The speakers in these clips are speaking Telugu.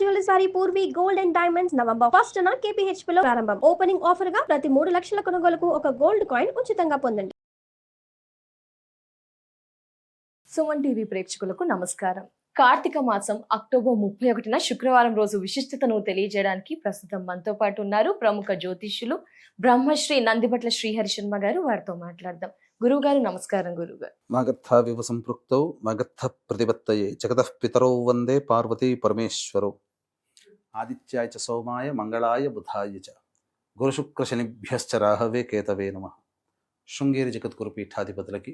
జ్యువెలర్స్ వారి Purvi gold and diamonds November first న కేపీహెచ్పీ లో ప్రారంభం. ఓపెనింగ్ ఆఫర్గా ప్రతి మూడు లక్షల కొనుగోలుకు ఒక గోల్డ్ కాయిన్ ఉచితంగా పొందండి. సుమన్ టీవీ ప్రేక్షకులకు నమస్కారం. కార్తీక మాసం అక్టోబర్ ముప్పై ఒకటిన శుక్రవారం రోజు విశిష్టతను తెలియజేయడానికి ప్రస్తుతం మనతో పాటు ఉన్నారు ప్రముఖ జ్యోతిష్యులు బ్రహ్మశ్రీ నందిబట్ల శ్రీహరి శర్మ గారు. వారితో మాట్లాడదాం. గురువు గారు నమస్కారం గురువు గారు వాగర్థావివ సంపృక్తౌ వాగర్థ ప్రతిపత్తయే. జగతః పితరౌ వందే పార్వతీ పరమేశ్వరౌ. ఆదిత్యాయ చ సోమాయ మంగళాయ బుధాయ చ. గురుశుక్రశనిభ్యశ్చ రాహవే కేతవే నమ. శృంగేరి జగద్గురు పీఠాధిపతులకి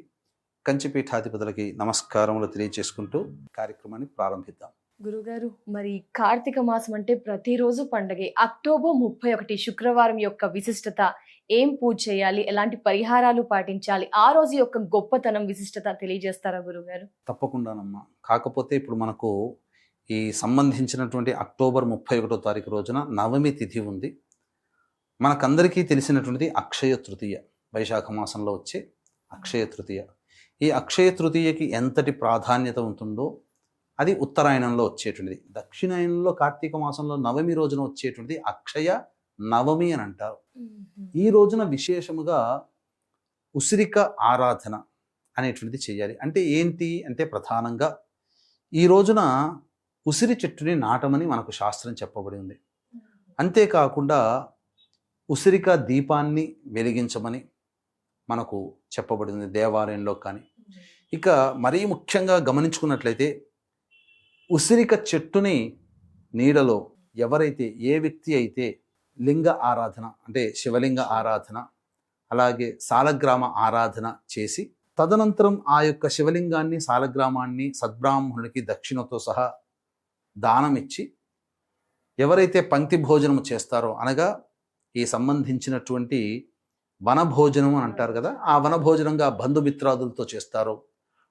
కంచి పీఠాధిపతులకి నమస్కారములు తెలియజేసుకుంటూ కార్యక్రమాన్ని ప్రారంభిద్దాం. గురుగారు మరి కార్తీక మాసం అంటే ప్రతిరోజు పండగే. అక్టోబర్ ముప్పై ఒకటి శుక్రవారం యొక్క విశిష్టత ఏం పూజ చేయాలి? ఎలాంటి పరిహారాలు పాటించాలి? ఆ రోజు యొక్క గొప్పతనం విశిష్టత తెలియజేస్తారా గురుగారు? తప్పకుండానమ్మా. కాకపోతే ఇప్పుడు మనకు ఈ సంబంధించినటువంటి అక్టోబర్ ముప్పై ఒకటో తారీఖు రోజున నవమి తిథి ఉంది. మనకందరికీ తెలిసినటువంటిది అక్షయ తృతీయ. వైశాఖ మాసంలో వచ్చే అక్షయ తృతీయ. ఈ అక్షయ తృతీయకి ఎంతటి ప్రాధాన్యత ఉంటుందో అది ఉత్తరాయణంలో వచ్చేటువంటిది. దక్షిణాయనంలో కార్తీక మాసంలో నవమి రోజున వచ్చేటువంటిది అక్షయ నవమి అని అంటారు. ఈ రోజున విశేషముగా ఉసిరిక ఆరాధన అనేటువంటిది చేయాలి. అంటే ఏంటి? అంటే ప్రధానంగా ఈ రోజున ఉసిరి చెట్టుని నాటమని మనకు శాస్త్రం చెప్పబడి ఉంది అంతేకాకుండా ఉసిరిక దీపాన్ని వెలిగించమని మనకు చెప్పబడింది దేవాలయంలో కానీ. ఇక మరీ ముఖ్యంగా గమనించుకున్నట్లయితే ఉసిరిక చెట్టుని నీడలో ఎవరైతే ఏ వ్యక్తి అయితే లింగ ఆరాధన అంటే శివలింగ ఆరాధన అలాగే సాలగ్రామ ఆరాధన చేసి తదనంతరం ఆ యొక్క శివలింగాన్ని సాలగ్రామాన్ని సద్బ్రాహ్మణునికి దక్షిణతో సహా దానం ఇచ్చి ఎవరైతే పంక్తి భోజనం చేస్తారో అనగా ఈ సంబంధించినటువంటి వనభోజనం అని అంటారు కదా ఆ వనభోజనంగా బంధుమిత్రాదులతో చేస్తారో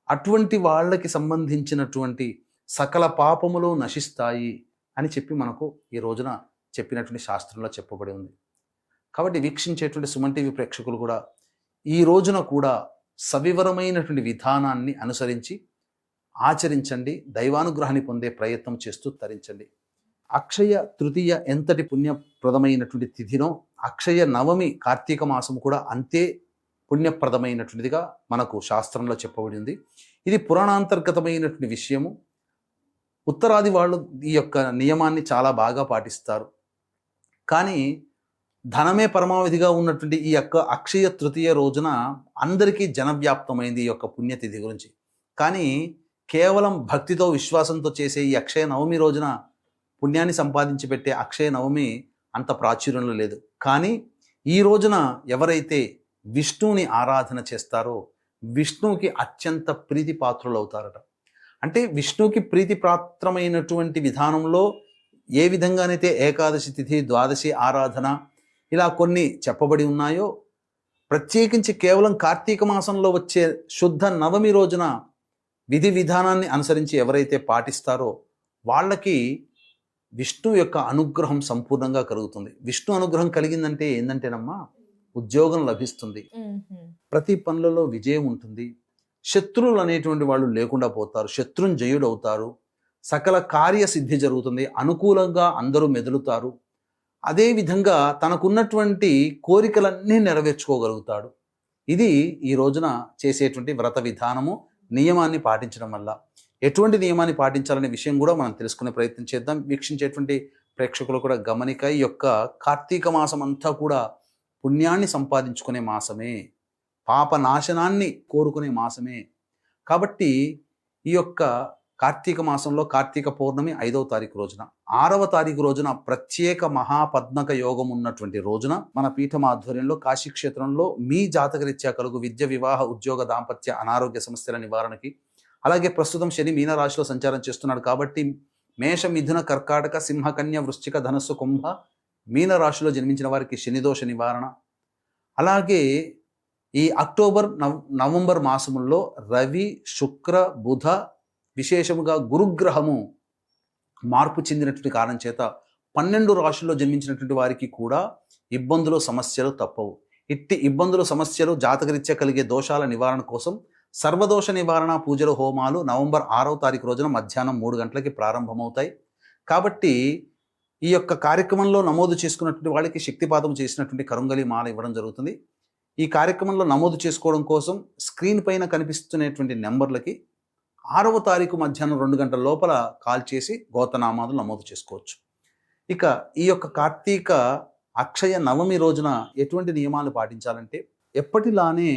అటువంటి వాళ్ళకి సంబంధించినటువంటి సకల పాపములు నశిస్తాయి అని చెప్పి మనకు ఈ రోజున చెప్పినటువంటి శాస్త్రంలో చెప్పబడి ఉంది. కాబట్టి వీక్షించేటువంటి సుమన్ టీవీ ప్రేక్షకులు కూడా ఈ రోజున కూడా సవివరమైనటువంటి విధానాన్ని అనుసరించి ఆచరించండి దైవానుగ్రహాన్ని పొందే ప్రయత్నం చేస్తూ తరించండి. అక్షయ తృతీయ ఎంతటి పుణ్యప్రదమైనటువంటి తిథినో అక్షయ నవమి కార్తీక మాసం కూడా అంతే పుణ్యప్రదమైనటువంటిదిగా మనకు శాస్త్రంలో చెప్పబడింది. ఇది పురాణాంతర్గతమైనటువంటి విషయము. ఉత్తరాది వాళ్ళు ఈ యొక్క నియమాన్ని చాలా బాగా పాటిస్తారు. కానీ ధనమే పరమావధిగా ఉన్నటువంటి ఈ యొక్క అక్షయ తృతీయ రోజున అందరికీ జనవ్యాప్తమైంది ఈ యొక్క పుణ్యతిథి గురించి. కానీ కేవలం భక్తితో విశ్వాసంతో చేసే ఈ అక్షయ నవమి రోజున పుణ్యాన్ని సంపాదించి పెట్టే అక్షయ నవమి అంత ప్రాచుర్యంలో లేదు. కానీ ఈ రోజున ఎవరైతే విష్ణువుని ఆరాధన చేస్తారో విష్ణువుకి అత్యంత ప్రీతి పాత్రులు అవుతారట అంటే విష్ణువుకి ప్రీతిపాత్రమైనటువంటి విధానంలో ఏ విధంగానైతే ఏకాదశి తిథి ద్వాదశి ఆరాధన ఇలా కొన్ని చెప్పబడి ఉన్నాయో ప్రత్యేకించి కేవలం కార్తీక మాసంలో వచ్చే శుద్ధ నవమి రోజున విధి విధానాన్ని అనుసరించి ఎవరైతే పాటిస్తారో వాళ్ళకి విష్ణు యొక్క అనుగ్రహం సంపూర్ణంగా కలుగుతుంది. విష్ణు అనుగ్రహం కలిగిందంటే ఏంటంటేనమ్మా ఉద్యోగం లభిస్తుంది. ప్రతి పనులలో విజయం ఉంటుంది. శత్రువులు అనేటువంటి వాళ్ళు లేకుండా పోతారు. శత్రుంజయుడు అవుతారు సకల కార్యసిద్ధి జరుగుతుంది. అనుకూలంగా అందరూ మెదులుతారు. అదేవిధంగా తనకున్నటువంటి కోరికలన్నీ నెరవేర్చుకోగలుగుతాడు. ఇది ఈ రోజున చేసేటువంటి వ్రత విధానము. నియమాన్ని పాటించడం వల్ల ఎటువంటి నియమాన్ని పాటించాలనే విషయం కూడా మనం తెలుసుకునే ప్రయత్నం చేద్దాం. వీక్షించేటువంటి ప్రేక్షకులు కూడా గమనిక ఈ యొక్క కార్తీక మాసం అంతా కూడా పుణ్యాన్ని సంపాదించుకునే మాసమే పాప నాశనాన్ని కోరుకునే మాసమే. కాబట్టి ఈ యొక్క కార్తీక మాసంలో కార్తీక పౌర్ణమి ఐదవ తారీఖు రోజున. ఆరవ తారీఖు రోజున ప్రత్యేక మహాపద్మక యోగం ఉన్నటువంటి రోజున మన పీఠం ఆధ్వర్యంలో కాశీ క్షేత్రంలో మీ జాతకరీత్యా కలుగు విద్య వివాహ ఉద్యోగ దాంపత్య అనారోగ్య సమస్యల నివారణకి అలాగే ప్రస్తుతం శని మీనరాశిలో సంచారం చేస్తున్నాడు కాబట్టి మేష మిథున కర్కాటక సింహకన్య వృశ్చిక ధనస్సు కుంభ మీనరాశిలో జన్మించిన వారికి శనిదోష నివారణ. అలాగే ఈ అక్టోబర్ నవ నవంబర్ మాసముల్లో రవి శుక్ర బుధ విశేషముగా గురుగ్రహము మార్పు చెందినటువంటి కారణం చేత పన్నెండు రాశుల్లో జన్మించినటువంటి వారికి కూడా ఇబ్బందులు సమస్యలు తప్పవు. ఇట్టి ఇబ్బందులు సమస్యలు జాతకరీత్యా కలిగే దోషాల నివారణ కోసం సర్వదోష నివారణ పూజలు హోమాలు నవంబర్ ఆరవ తారీఖు రోజున మధ్యాహ్నం మూడు గంటలకి ప్రారంభమవుతాయి. కాబట్టి ఈ యొక్క కార్యక్రమంలో నమోదు చేసుకున్నటువంటి వాళ్ళకి శక్తిపాతం చేసినటువంటి కరుంగలి మాల ఇవ్వడం జరుగుతుంది. ఈ కార్యక్రమంలో నమోదు చేసుకోవడం కోసం స్క్రీన్ పైన కనిపిస్తున్నటువంటి నెంబర్లకి ఆరవ తారీఖు మధ్యాహ్నం రెండు గంటల లోపల కాల్ చేసి గోతనామాలు నమోదు చేసుకోవచ్చు. ఇక ఈ యొక్క కార్తీక అక్షయ నవమి రోజున ఎటువంటి నియమాలు పాటించాలంటే ఎప్పటిలానే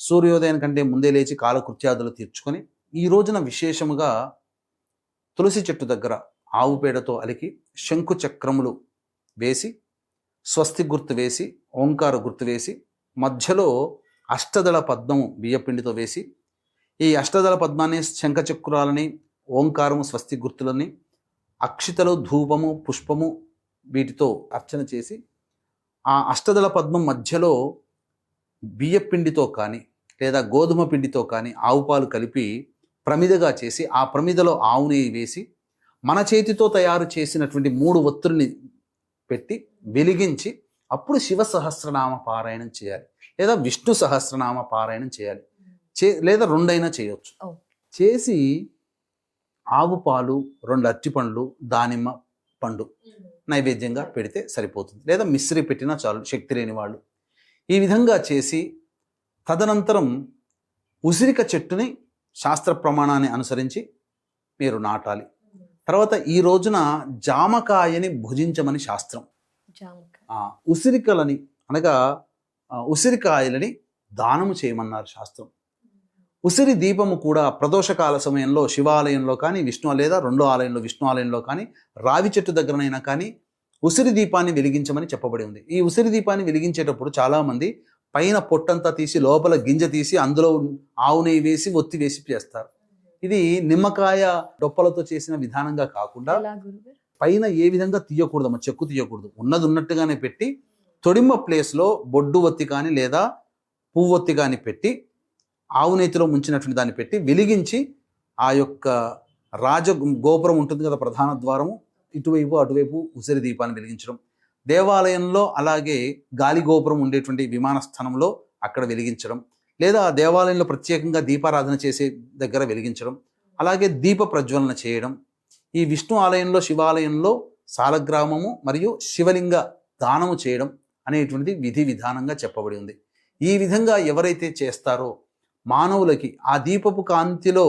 సూర్యోదయం కంటే ముందే లేచి కాలకృత్యాదులు తీర్చుకొని ఈ రోజున విశేషముగా తులసి చెట్టు దగ్గర ఆవు పేడతో అలికి శంకు చక్రములు వేసి స్వస్తి గుర్తు వేసి ఓంకార గుర్తు వేసి మధ్యలో అష్టదళ పద్మము బియ్యపిండితో వేసి ఈ అష్టదళ పద్మాన్ని శంఖచక్రాలని ఓంకారము స్వస్తి గుర్తులని అక్షితలు ధూపము పుష్పము వీటితో అర్చన చేసి ఆ అష్టదళ పద్మం మధ్యలో బియ్యపిండితో కానీ లేదా గోధుమ పిండితో కానీ ఆవు పాలు కలిపి ప్రమిదగా చేసి ఆ ప్రమిదలో ఆవు నెయ్యి వేసి మన చేతితో తయారు చేసినటువంటి మూడు ఒత్తుల్ని పెట్టి వెలిగించి అప్పుడు శివ సహస్రనామ పారాయణం చేయాలి. లేదా విష్ణు సహస్రనామ పారాయణం చేయాలి. చే లేదా రెండైనా చేయొచ్చు. చేసి ఆవు పాలు రెండు అరటిపండ్లు దానిమ్మ పండు నైవేద్యంగా పెడితే సరిపోతుంది. లేదా మిశ్రి పెట్టినా చాలు శక్తి లేని వాళ్ళు. ఈ విధంగా చేసి తదనంతరం ఉసిరిక చెట్టుని శాస్త్ర ప్రమాణాన్ని అనుసరించి మీరు నాటాలి. తర్వాత ఈ రోజున జామకాయని భుజించమని శాస్త్రం. ఉసిరికలని అనగా ఉసిరికాయలని దానము చేయమన్నారు శాస్త్రం. ఉసిరి దీపము కూడా ప్రదోషకాల సమయంలో శివాలయంలో కానీ విష్ణు లేదా రెండో ఆలయంలో విష్ణు ఆలయంలో కానీ రావి చెట్టు దగ్గరనైనా కానీ ఉసిరి దీపాన్ని వెలిగించమని చెప్పబడి ఉంది. ఈ ఉసిరి దీపాన్ని వెలిగించేటప్పుడు చాలామంది పైన పొట్టంతా తీసి లోపల గింజ తీసి అందులో ఆవు నెయ్యి వేసి ఒత్తి వేసి చేస్తారు. ఇది నిమ్మకాయ డొప్పలతో చేసిన విధానంగా కాకుండా పైన ఏ విధంగా తీయకూడదమ్మా చెక్కు తీయకూడదు. ఉన్నది ఉన్నట్టుగానే పెట్టి తొడిమ ప్లేస్లో బొడ్డు ఒత్తి కానీ లేదా పువ్వొత్తి కానీ పెట్టి ఆవు నేతిలో ముంచినటువంటి దాన్ని పెట్టి వెలిగించి ఆ యొక్క రాజ గోపురం ఉంటుంది కదా ప్రధాన ద్వారము. ఇటువైపు అటువైపు ఉసిరి దీపాన్ని వెలిగించడం. దేవాలయంలో అలాగే గాలి గోపురం ఉండేటువంటి విమానస్థానంలో అక్కడ వెలిగించడం. లేదా ఆ దేవాలయంలో ప్రత్యేకంగా దీపారాధన చేసే దగ్గర వెలిగించడం. అలాగే దీప ప్రజ్వలన చేయడం. ఈ విష్ణు ఆలయంలో శివాలయంలో సాలగ్రామము మరియు శివలింగ దానము చేయడం అనేటువంటిది విధి విధానంగా చెప్పబడి ఉంది. ఈ విధంగా ఎవరైతే చేస్తారో మానవులకి ఆ దీపపు కాంతిలో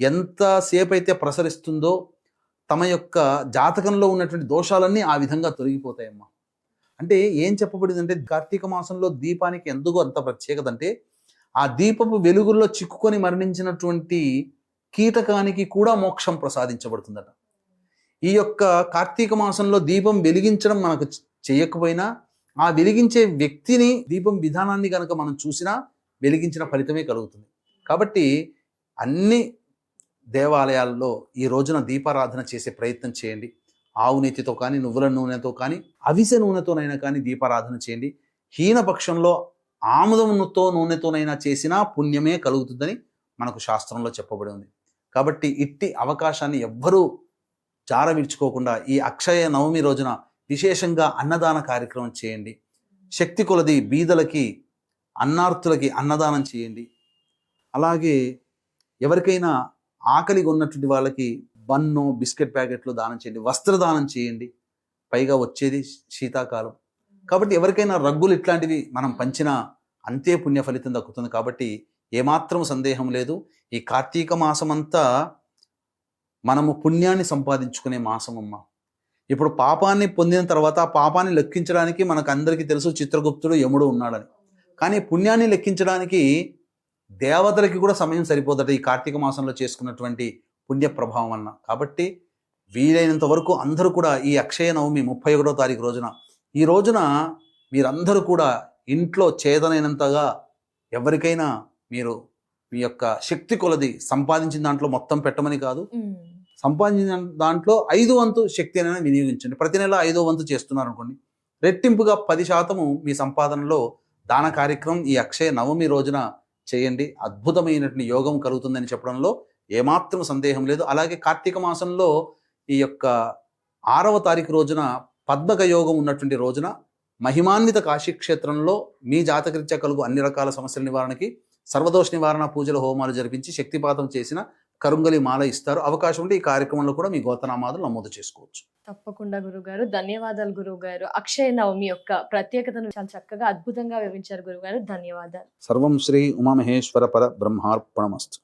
ఎంతసేపు అయితే ప్రసరిస్తుందో తమ యొక్క జాతకంలో ఉన్నటువంటి దోషాలన్నీ ఆ విధంగా తొలగిపోతాయమ్మా. అంటే ఏం చెప్పబడిందంటే కార్తీక మాసంలో దీపానికి ఎందుకు అంత ప్రత్యేకత అంటే ఆ దీపపు వెలుగుల్లో చిక్కుకొని మరణించినటువంటి కీటకానికి కూడా మోక్షం ప్రసాదించబడుతుందట. ఈ యొక్క కార్తీక మాసంలో దీపం వెలిగించడం మనకు చేయకపోయినా ఆ వెలిగించే వ్యక్తిని దీపం విధానాన్ని కనుక మనం చూసినా వెలిగించిన ఫలితమే కలుగుతుంది. కాబట్టి అన్ని దేవాలయాల్లో ఈ రోజున దీపారాధన చేసే ప్రయత్నం చేయండి. ఆవు నెత్తితో కానీ నువ్వుల నూనెతో కానీ అవిసె నూనెతోనైనా కానీ దీపారాధన చేయండి. హీనపక్షంలో ఆముదముతో నూనెతోనైనా చేసినా పుణ్యమే కలుగుతుందని మనకు శాస్త్రంలో చెప్పబడి ఉంది. కాబట్టి ఇట్టి అవకాశాన్ని ఎవ్వరూ జారవిడ్చుకోకుండా ఈ అక్షయ నవమి రోజున విశేషంగా అన్నదాన కార్యక్రమం చేయండి. శక్తి కొలది బీదలకి అన్నార్థులకి అన్నదానం చేయండి. అలాగే ఎవరికైనా ఆకలిగా ఉన్నటువంటి వాళ్ళకి బన్ను బిస్కెట్ ప్యాకెట్లు దానం చేయండి. వస్త్రదానం చేయండి. పైగా వచ్చేది శీతాకాలం. కాబట్టి ఎవరికైనా రగ్గులు ఇట్లాంటివి మనం పంచినా అంతే పుణ్య ఫలితం దక్కుతుంది. కాబట్టి ఏమాత్రం సందేహం లేదు. ఈ కార్తీక మాసమంతా మనము పుణ్యాన్ని సంపాదించుకునే మాసం అమ్మ ఇప్పుడు పాపాన్ని పొందిన తర్వాత ఆ పాపాన్ని లెక్కించడానికి మనకు అందరికీ తెలుసు చిత్రగుప్తుడు యముడు ఉన్నాడని. కానీ పుణ్యాన్ని లెక్కించడానికి దేవతలకి కూడా సమయం సరిపోదట ఈ కార్తీక మాసంలో చేసుకున్నటువంటి పుణ్య ప్రభావం వలన. కాబట్టి వీలైనంత వరకు అందరూ కూడా ఈ అక్షయ నవమి ముప్పై ఒకటో తారీఖు రోజున ఈ రోజున మీరందరూ కూడా ఇంట్లో చేతనైనంతగా ఎవరికైనా మీరు మీ యొక్క శక్తి కొలది సంపాదించిన దాంట్లో మొత్తం పెట్టమని కాదు. సంపాదించిన దాంట్లో ఐదు వంతు శక్తి అనేది వినియోగించండి. ప్రతి నెల ఐదో వంతు చేస్తున్నారు అనుకోండి. రెట్టింపుగా పది శాతము మీ సంపాదనలో దాన కార్యక్రమం ఈ అక్షయ నవమి రోజున చేయండి. అద్భుతమైనటువంటి యోగం కలుగుతుందని చెప్పడంలో ఏమాత్రం సందేహం లేదు. అలాగే కార్తీక మాసంలో ఈ యొక్క ఆరవ తారీఖు రోజున పద్మక యోగం ఉన్నటువంటి రోజున మహిమాన్విత కాశీ క్షేత్రంలో మీ జాతకరీత్యా కలుగు అన్ని రకాల సమస్యల నివారణకి సర్వదోష నివారణ పూజల హోమాలు జరిపించి శక్తిపాతం చేసిన కరుంగలి మాల ఇస్తారు. అవకాశం ఉంటే ఈ కార్యక్రమంలో కూడా మీ గోతనామాదులు నమోదు చేసుకోవచ్చు. తప్పకుండా గురుగారు ధన్యవాదాలు గురువు గారు అక్షయ నవమి యొక్క ప్రత్యేకతను చాలా చక్కగా అద్భుతంగా వివరించారు గురుగారు ధన్యవాదాలు. సర్వం శ్రీ ఉమామహేశ్వర పర బ్రహ్మార్పణమస్తు.